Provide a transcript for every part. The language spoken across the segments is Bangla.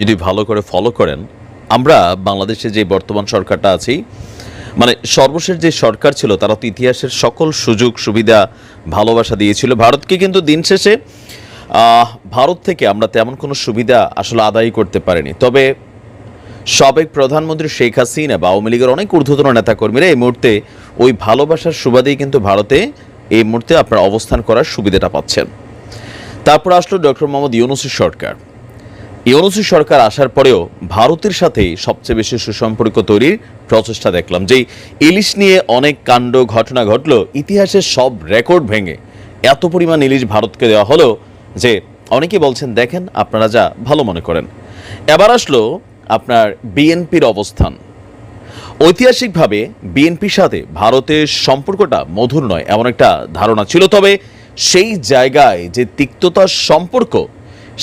যদি ভালো করে ফলো করেন, আমরা বাংলাদেশে যে বর্তমান সরকারটা আছি মানে সর্বশেষ যে সরকার ছিল, তারা তো ইতিহাসের সকল সুযোগ, সুবিধা, ভালোবাসা দিয়েছিল। ভারতকে কিন্তু দিন শেষে ভারত থেকে আমরা তেমন কোনো সুবিধা আসলে আদায় করতে পারিনি। তবে সাবেক প্রধানমন্ত্রী শেখ হাসিনা বা আওয়ামী লীগের অনেক ঊর্ধ্বতন নেতাকর্মীরা এই মুহূর্তে ওই ভালোবাসার সুবাদেই কিন্তু ভারতে এই মুহূর্তে আপনার অবস্থান করার সুবিধাটা পাচ্ছেন। তারপর আসলো ডক্টর মোহাম্মদ ইউনুসের সরকার। ইউনুসি সরকার আসার পরেও ভারতের সাথেই সবচেয়ে বেশি সুসম্পর্ক তৈরির প্রচেষ্টা দেখলাম, যেই ইলিশ নিয়ে অনেক কাণ্ড ঘটনা ঘটলো, ইতিহাসের সব রেকর্ড ভেঙে। এত পরিমাণ ইলিশ ভারতকে দেওয়া হলো যে অনেকে বলছেন, দেখেন, আপনারা যা ভালো মনে করেন। এবার আসলো আপনার বিএনপির অবস্থান। ঐতিহাসিকভাবে বিএনপির সাথে ভারতের সম্পর্কটা মধুর নয়, এমন একটা ধারণা ছিল। তবে সেই জায়গায় যে তিক্ততার সম্পর্ক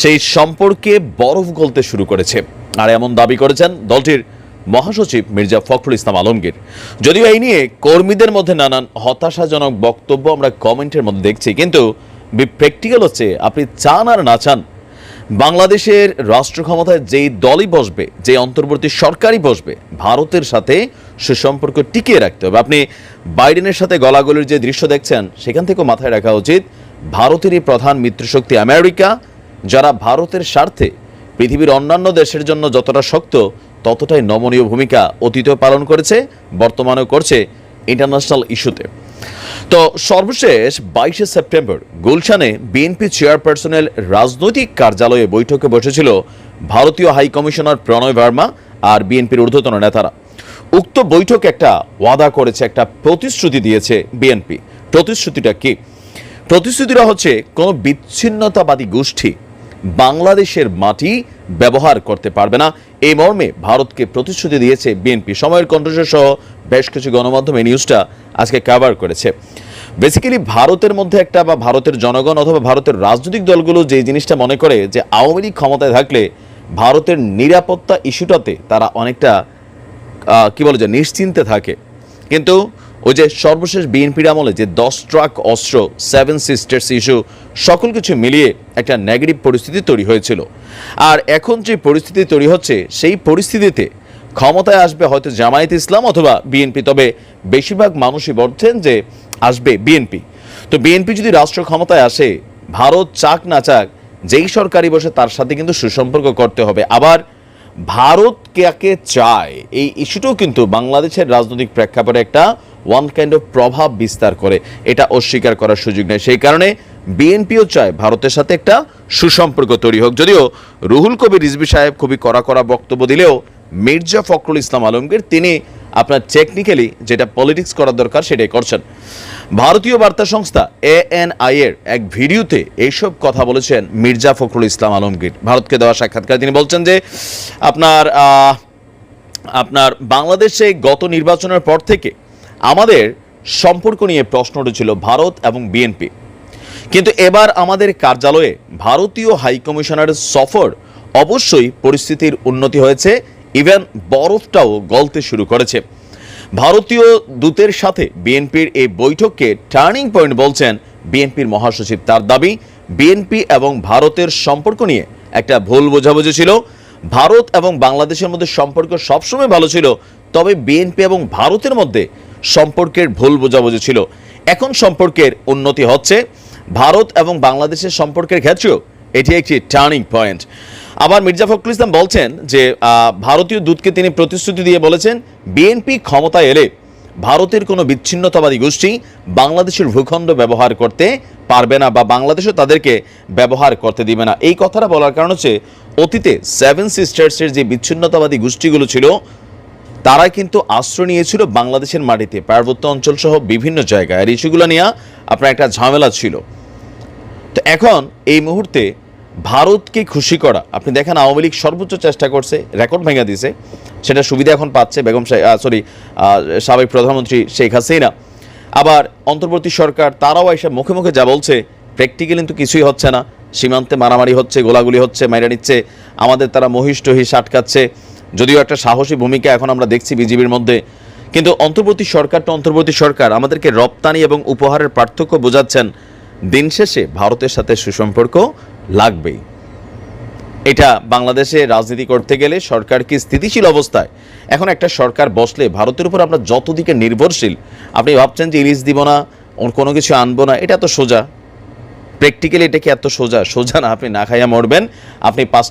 সেই সম্পর্কে বরফ গলতে শুরু করেছে। আর এমন দাবি করেছেন দলটির মহাসচিব মির্জা ফখরুল ইসলাম আলমগীর। যদিও এই নিয়ে কর্মীদের মধ্যে নানান হতাশাজনক বক্তব্য আমরা কমেন্টের মধ্যে দেখছি, কিন্তু প্র্যাকটিক্যাল হচ্ছে, আপনি চান আর না চান। বাংলাদেশের রাষ্ট্র ক্ষমতায় যেই দলই বসবে যে অন্তর্বর্তী সরকারই বসবে, ভারতের সাথে সুসম্পর্ক টিকিয়ে রাখতে হবে। আপনি বাইডেনের সাথে গলাগলির যে দৃশ্য দেখছেন, সেখান থেকেও মাথায় রাখা উচিত, ভারতেরই প্রধান মিত্রশক্তি আমেরিকা যারা ভারতের স্বার্থে পৃথিবীর অন্যান্য দেশের জন্য যতটা শক্ত, ততটাই নমনীয় ভূমিকা অতীতেও পালন করেছে, বর্তমানেও করছে ইন্টারন্যাশনাল ইস্যুতে। তো সর্বশেষ বাইশে সেপ্টেম্বর, গুলশানে বিএনপি চেয়ারপারসনের রাজনৈতিক কার্যালয়ে বৈঠকে বসেছিল ভারতীয় হাই কমিশনার প্রণয় ভার্মা আর বিএনপির ঊর্ধ্বতন নেতারা। উক্ত বৈঠক একটা ওয়াদা করেছে, একটা প্রতিশ্রুতি দিয়েছে বিএনপি। প্রতিশ্রুতিটা কি? প্রতিশ্রুতিটা হচ্ছে কোনো বিচ্ছিন্নতাবাদী গোষ্ঠী বাংলাদেশের মাটি ব্যবহার করতে পারবে না। এই মর্মে ভারতকে প্রতিশ্রুতি দিয়েছে বিএনপি। সময়ের কণ্ঠস্বর সহ বেশ কিছু গণমাধ্যম নিউজটা আজকে কভার করেছে। বেসিক্যালি ভারতের মধ্যে একটা বা ভারতের জনগণ অথবা ভারতের রাজনৈতিক দলগুলো যে জিনিসটা মনে করে যে আওয়ামী লীগ ক্ষমতায় থাকলে ভারতের নিরাপত্তা ইস্যুটাতে তারা অনেকটা কি বলে যে নিশ্চিন্তে থাকে। কিন্তু ওই যে সর্বশেষ বিএনপির আমলে যে দশ ট্রাক অস্ত্র সেভেন সিস্টার্স ইস্যু সকল কিছু মিলিয়ে একটা নেগেটিভ পরিস্থিতি তৈরি হয়েছিল। আর এখন যে পরিস্থিতি তৈরি হচ্ছে, সেই পরিস্থিতিতে ক্ষমতায় আসবে হয়তো জামায়াত ইসলাম অথবা বিএনপি, তবে বেশিরভাগ মানুষই বলছেন যে আসবে বিএনপি। তো বিএনপি যদি রাষ্ট্র ক্ষমতায় আসে, ভারত চাক না চাক, যেই সরকারি বসে তার সাথে কিন্তু সুসম্পর্ক করতে হবে। আবার ভারত কাকে চায়? এই ইস্যুটাও কিন্তু বাংলাদেশের রাজনৈতিক প্রেক্ষাপটে একটা ওয়ান কাইন্ড অফ প্রভাব বিস্তার করে। এটা অস্বীকার করার সুযোগ নেই। সেই কারণে বিএনপিও চায় ভারতের সাথে একটা সুসম্পর্ক তৈরি হোক। যদিও রুহুল কবির রিজবি সাহেব খুবই কড়া কড়া বক্তব্য দিলেও মির্জা ফখরুল ইসলাম আলমগীর, তিনি আপনার টেকনিক্যালি যেটা পলিটিক্স করার দরকার সেটাই করছেন। ভারতীয় বার্তা সংস্থা এএনআই এর এক ভিডিওতে এইসব কথা বলেছেন মির্জা ফখরুল ইসলাম আলমগীর। ভারতকে দেওয়া সাক্ষাৎকার তিনি বলছেন যে, আপনার আপনার বাংলাদেশে গত নির্বাচনের পর থেকে আমাদের সম্পর্ক নিয়ে প্রশ্ন উঠেছিল ভারত এবং বিএনপি কিন্তু এবার আমাদের কার্যালয়ে ভারতীয় হাইকমিশনারের সফর অবশ্যই পরিস্থিতির উন্নতি হয়েছে ইভেন বরফটাও গলতে শুরু করেছে। ভারতীয় দূতের সাথে বিএনপির এই বৈঠককে টার্নিং পয়েন্ট বলছেন বিএনপির মহাসচিব। তার দাবি, বিএনপি এবং ভারতের সম্পর্ক নিয়ে একটা ভুল বোঝাবুঝি ছিল। ভারত এবং বাংলাদেশের মধ্যে সম্পর্ক সবসময় ভালো ছিল, তবে বিএনপি এবং ভারতের মধ্যে সম্পর্কের ভুল বোঝাবুঝি ছিল। এখন সম্পর্কের উন্নতি হচ্ছে। ভারত এবং বাংলাদেশের সম্পর্কের ক্ষেত্রেও এটি একটি টার্নিং পয়েন্ট। আবার মির্জা ফখরুল ইসলাম বলছেন যে ভারতীয় দূতকে তিনি প্রতিশ্রুতি দিয়ে বলেছেন, বিএনপি ক্ষমতায় এলে ভারতের কোনো বিচ্ছিন্নতাবাদী গোষ্ঠী বাংলাদেশের ভূখণ্ড ব্যবহার করতে পারবে না বা বাংলাদেশও তাদেরকে ব্যবহার করতে দিবে না। এই কথাটা বলার কারণ হচ্ছে, অতীতে সেভেন সিস্টার্সের যে বিচ্ছিন্নতাবাদী গোষ্ঠীগুলো ছিল, তারা কিন্তু আশ্রয় নিয়েছিল বাংলাদেশের মাটিতে। পার্বত্য অঞ্চল সহ বিভিন্ন জায়গায়। আর ইস্যুগুলো নিয়ে আপনার একটা ঝামেলা ছিল। তো এখন এই মুহূর্তে ভারতকে খুশি করা। আপনি দেখেন আওয়ামী লীগ সর্বোচ্চ চেষ্টা করছে, রেকর্ড ভেঙে দিছে। সেটা সুবিধা এখন পাচ্ছে বেগম সরি সাবেক প্রধানমন্ত্রী শেখ হাসিনা। আবার অন্তর্বর্তী সরকার, তারাও এসে মুখে মুখে যা বলছে প্র্যাকটিক্যালি কিন্তু কিছুই হচ্ছে না। সীমান্তে মারামারি হচ্ছে, গোলাগুলি হচ্ছে মাইরা নিচ্ছে। আমাদের তারা মহিষ টহিষ আটকাচ্ছে যদিও একটা সাহসী ভূমিকা এখন আমরা দেখছি বিজিবির মধ্যে। কিন্তু অন্তর্বর্তী সরকারটা অন্তর্বর্তী সরকার, আমাদেরকে রপ্তানি এবং উপহারের পার্থক্য বোঝাচ্ছেন। দিন শেষে ভারতের সাথে সুসম্পর্ক লাগবেই। এটা বাংলাদেশে রাজনীতি করতে গেলে সরকার কি স্থিতিশীল অবস্থায়? এখন একটা সরকার বসলে ভারতের উপর আপনার যতদিকে নির্ভরশীল, আপনি ভাবছেন যে ইলিশ দিব না কোনো কিছু আনব না, এটা তো সোজা। প্র্যাকটিক্যালি এটা কি এত সোজা? সোজা না, আপনি না খাইয়া মরবেন, আপনি পাঁচ